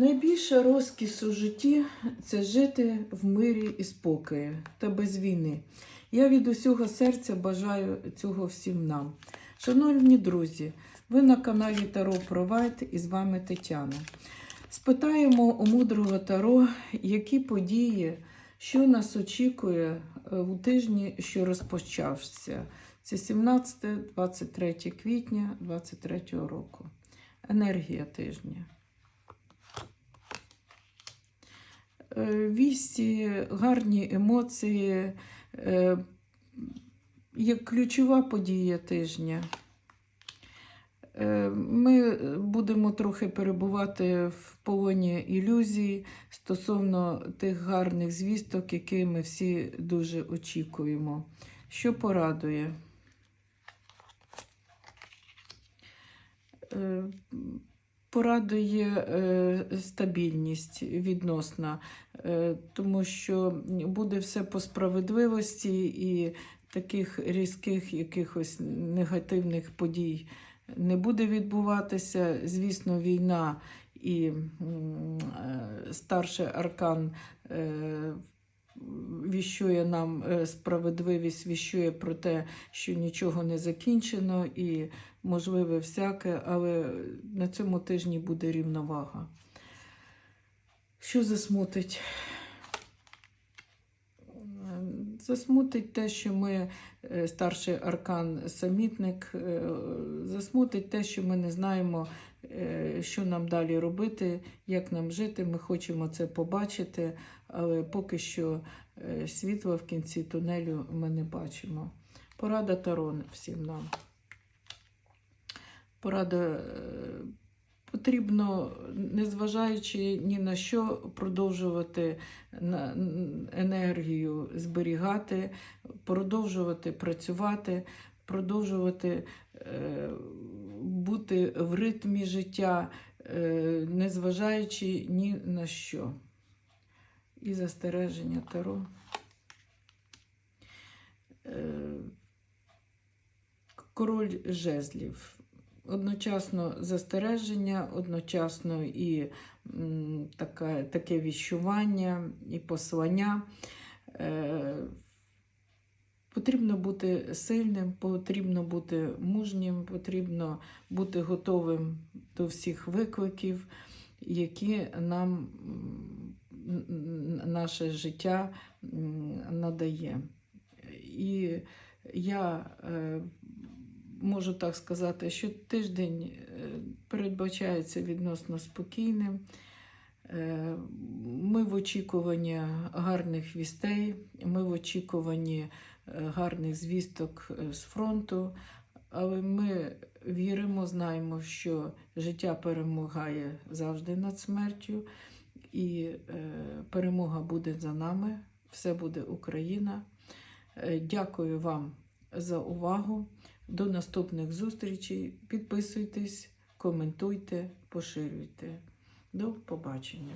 Найбільша розкіш у житті це жити в мирі і спокої та без війни. Я від усього серця бажаю цього всім нам. Шановні друзі, ви на каналі Таро Провайд і з вами Тетяна. Спитаємо у мудрого Таро, які події, що нас очікує е, у тижні, що розпочався. Це 17-23 квітня 2023 року. Енергія тижня. Вісті, гарні емоції, е, є ключова подія тижня. Е, Ми будемо трохи перебувати в полоні ілюзій стосовно тих гарних звісток, які ми всі дуже очікуємо. Що порадує? Порадує е, стабільність відносна, е, тому що буде все по справедливості і таких різких якихось негативних подій не буде відбуватися. Звісно, війна і е, старший аркан віщує нам е, справедливість, віщує про те, що нічого не закінчено і можливе всяке, але на цьому тижні буде рівновага. Що засмутить? Засмутить те, що ми е, старший аркан самітник, е, засмутить те, що ми не знаємо, що нам далі робити, як нам жити. Ми хочемо це побачити, але поки що е, світла в кінці тунелю ми не бачимо. Порада Тарон всім нам. Порада е, потрібно, незважаючи ні на що, продовжувати енергію зберігати, продовжувати працювати, продовжувати е, бути в ритмі життя, е, незважаючи ні на що. І застереження Таро. Е, Король жезлів. Одночасно застереження, одночасно і м, таке, таке віщування, і послання. Потрібно бути сильним, потрібно бути мужнім, потрібно бути готовим до всіх викликів, які нам наше життя надає. І я е, можу так сказати, що тиждень е, передбачається відносно спокійним. Е, Ми в очікуванні гарних вістей, ми в очікуванні гарних звісток е, з фронту, але ми віримо, знаємо, що життя перемагає завжди над смертю, і е, перемога буде за нами. Все буде Україна. Е, Дякую вам за увагу. До наступних зустрічей. Підписуйтесь, коментуйте, поширюйте. До побачення.